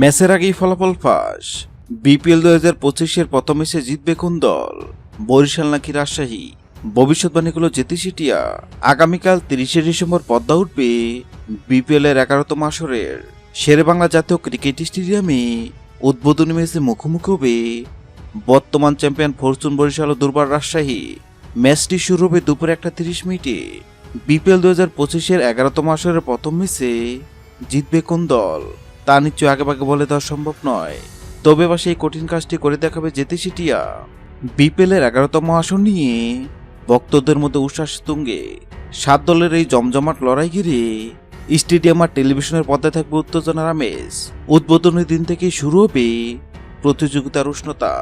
ম্যাচের আগেই ফলাফল ফাঁস। বিপিএল দু হাজার পঁচিশের প্রথম ম্যাচে জিতবে কোন দল? বরিশাল নাকি রাজশাহী? ভবিষ্যৎবাণীগুলো যেতে সিটিয়া। আগামীকাল তিরিশে ডিসেম্বর পদ্মা উঠবে বিপিএল এর এগারোতম আসরের। শেরে বাংলা জাতীয় ক্রিকেট স্টেডিয়ামে উদ্বোধনী ম্যাচে মুখোমুখি হবে বর্তমান চ্যাম্পিয়ন ফরচুন বরিশাল ও দুর্বার রাজশাহী। ম্যাচটি শুরু হবে দুপুর একটা তিরিশ মিনিটে। বিপিএল দু হাজার পঁচিশের এগারোতম আসরের প্রথম ম্যাচে জিতবে কোন দল? তা নিশ্চয় আগেভাগে বলে দেওয়া সম্ভব নয়। তবে এবার সেই কঠিন কাজটি করে দেখাবে যেতে সিটিয়া। বিপিএলের এগারোতম আসন নিয়ে ভক্তদের মধ্যে উচ্ছ্বাস তুঙ্গে। সাত দলের এই জমজমাট লড়াই ঘিরে স্টেডিয়াম আর টেলিভিশনের পর্দায় থাকবে উত্তেজনার আমেজ উদ্বোধনের দিন থেকেই শুরু হবে প্রতিযোগিতার উষ্ণতা।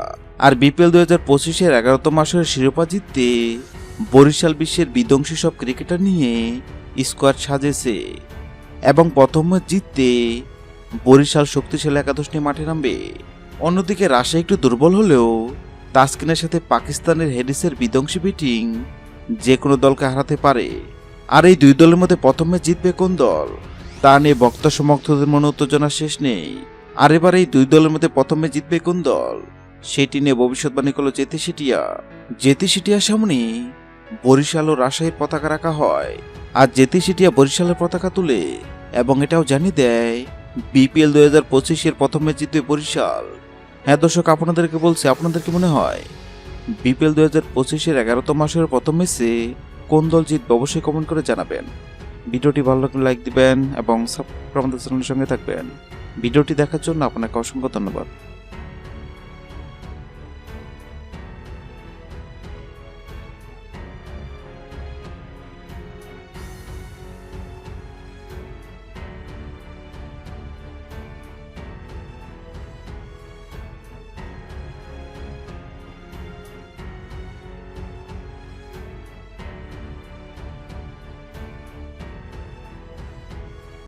আর বিপিএল দু হাজার পঁচিশের এগারোতম আসরের শিরোপা জিততে বরিশাল বিশ্বের বিধ্বংসী সব ক্রিকেটার নিয়ে স্কোয়াড সাজেছে। এবং প্রথম জিততে বরিশাল শক্তিশালী একাদশ নিয়ে মাঠে নামবে। অন্যদিকে রাশিয়া একটু দুর্বল হলেও তাসকিনের সাথে পাকিস্তানের হেডিসের বিধ্বংসী ব্যাটিং যে কোনো দলকে হারাতে পারে। আর এই দুই দলের মধ্যে প্রথমে জিতবে কোন দল? তা নিয়ে বক্তা সমর্থকদের মনে উত্তেজনা শেষ নেই। আর এবার এই দুই দলের মধ্যে প্রথমে জিতবে কোন দল? সেটি নিয়ে ভবিষ্যৎবাণী করল জেতে সিটিয়া। জেতে সিটিয়ার সামনে বরিশাল ও রাজশাহীর পতাকা রাখা হয়। আর জেতে সিটিয়া বরিশালের পতাকা তুলে এবং এটাও জানিয়ে দেয় বিপিএল দু হাজার পঁচিশের প্রথম ম্যাচ জিতবে বরিশাল। হ্যাঁ দর্শক, আপনাদেরকে বলছি, আপনাদের কি মনে হয়? বিপিএল দু হাজার পঁচিশের এগারোতম মাসের প্রথম ম্যাচে কোন দল জিতবে অবশ্যই কমেন্ট করে জানাবেন। ভিডিওটি ভালো লাগলে লাইক দিবেন এবং আমাদের চ্যানেলের সঙ্গে থাকবেন। ভিডিওটি দেখার জন্য আপনাকে অসংখ্য ধন্যবাদ।